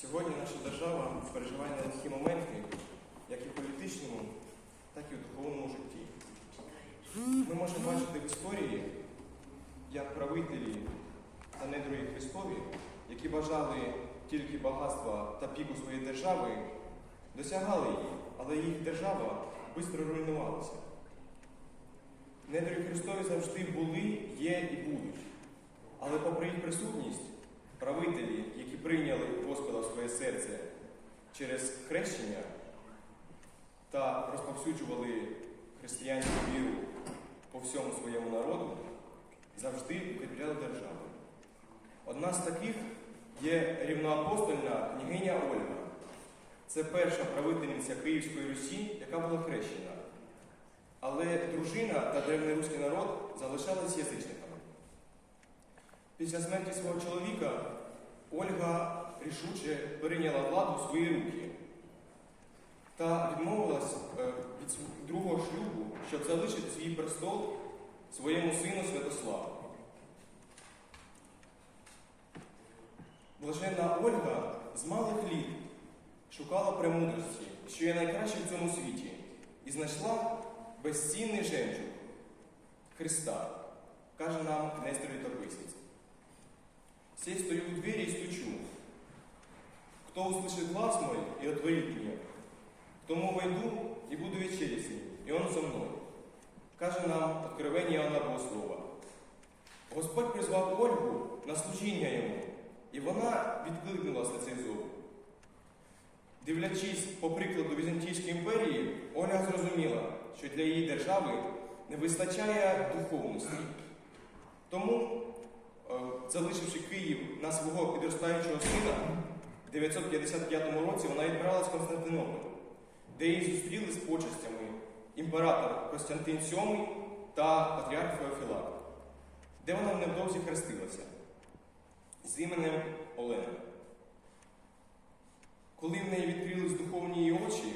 Сьогодні наша держава переживає нелегкі моменти, як і в політичному, так і в духовному житті. Ми можемо бачити в історії, як правителі та недруги Христові, які бажали тільки багатства та піку своєї держави, досягали її, але їх держава швидко руйнувалася. Недруги Христові завжди були, є і будуть. Але попри їх присутність, правителі, які прийняли Господа в своє серце через хрещення та розповсюджували християнську віру по всьому своєму народу, завжди укріпляли державу. Одна з таких є рівноапостольна княгиня Ольга. Це перша правительниця Київської Русі, яка була хрещена. Але дружина та древнеруський народ залишались язичниками. Після смерті свого чоловіка Ольга рішуче перейняла владу в свої руки та відмовилась е, від другого шлюбу, щоб залишити свій престол своєму сину Святославу. Блаженна Ольга з малих літ шукала премудрості, що є найкраще в цьому світі, і знайшла безцінний жемчуг Христа, каже нам Нестор Літописець. Сей стою у двери и стучу. Кто услышит глаз мой и отворит мне, к тому войду и буду вечерить с ним, и он со мною. Каже нам откровення Іоанна Богослова. Господь призвав Ольгу на служіння йому, і вона відкликнулася на цей зов. Дивлячись по прикладу Візантійської імперії, Ольга зрозуміла, що для її держави не вистачає духовності. Залишивши Київ на свого підростаючого сина, в 955 році вона відправилась в Константинополь, де її зустріли з почестями імператор Костянтин VII та патріарх Феофілак, де вона невдовзі хрестилася з іменем Олена. Коли в неї відкрились духовні її очі,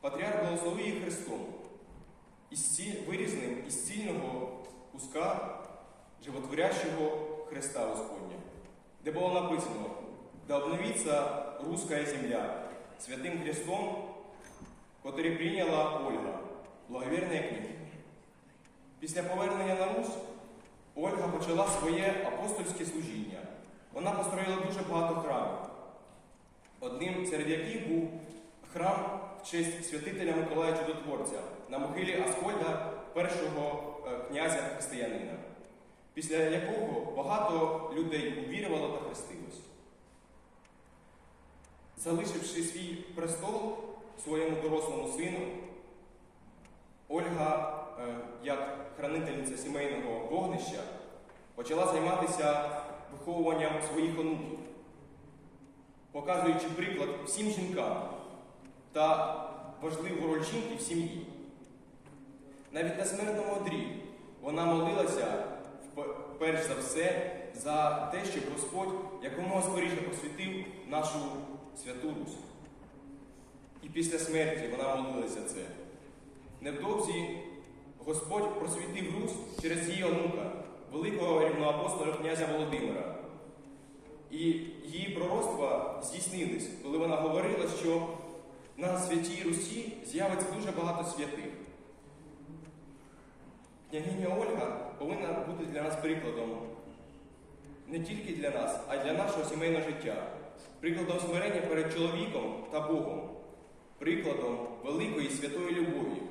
патріарх благословив її Христом, із вирізним із цільного куска животворящего Христа Господня, де було написано, да обновиться русская земля святим Христом, котрий прийняла Ольга, благовірна книга. Після повернення на Русь Ольга почала своє апостольське служіння. Вона построїла дуже багато храмів. Одним серед яких був храм в честь святителя Миколая Чудотворця на могилі Аскольда, першого е, князя християнина після якого багато людей увірувало та хрестилось. Залишивши свій престол своєму дорослому сину, Ольга, е, як хранительниця сімейного вогнища, почала займатися виховуванням своїх онуків, показуючи приклад всім жінкам та важливу роль жінки в сім'ї. Навіть на смертному одрі вона молилася перш за все за те, щоб Господь якомога скоріше просвітив нашу святу Русь. І після смерті вона молилася це. Невдовзі Господь просвітив Русь через її онука, великого рівноапостола князя Володимира. І її пророцтва здійснились, коли вона говорила, що на святій Русі з'явиться дуже багато святих. Княгиня Ольга повинна бути для нас прикладом не тільки для нас, а й для нашого сімейного життя, прикладом смирення перед чоловіком та Богом, прикладом великої святої любові.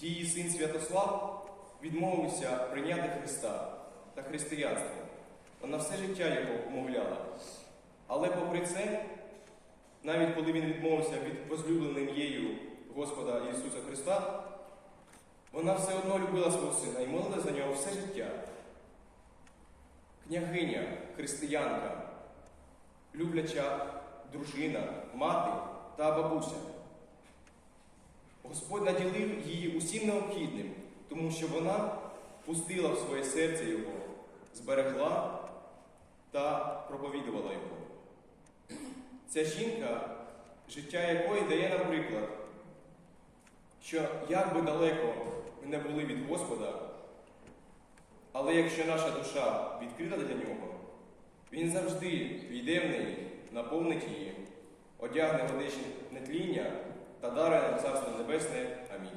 Її син Святослав відмовився прийняти Христа та християнство. Вона все життя його умовляла. Але попри це, навіть коли він відмовився від возлюбленим її Господа Ісуса Христа, вона все одно любила свого сина і молила за нього все життя. Княгиня, християнка, любляча дружина, мати та бабуся. Господь наділив її усім необхідним, тому що вона пустила в своє серце його, зберегла та проповідувала його. Ця жінка, життя якої дає нам приклад, що як би далеко ми не були від Господа, але якщо наша душа відкрита для нього, Він завжди війде в неї наповнить її, одягне водичне нетління та дарує нам Царство Небесне. Амінь.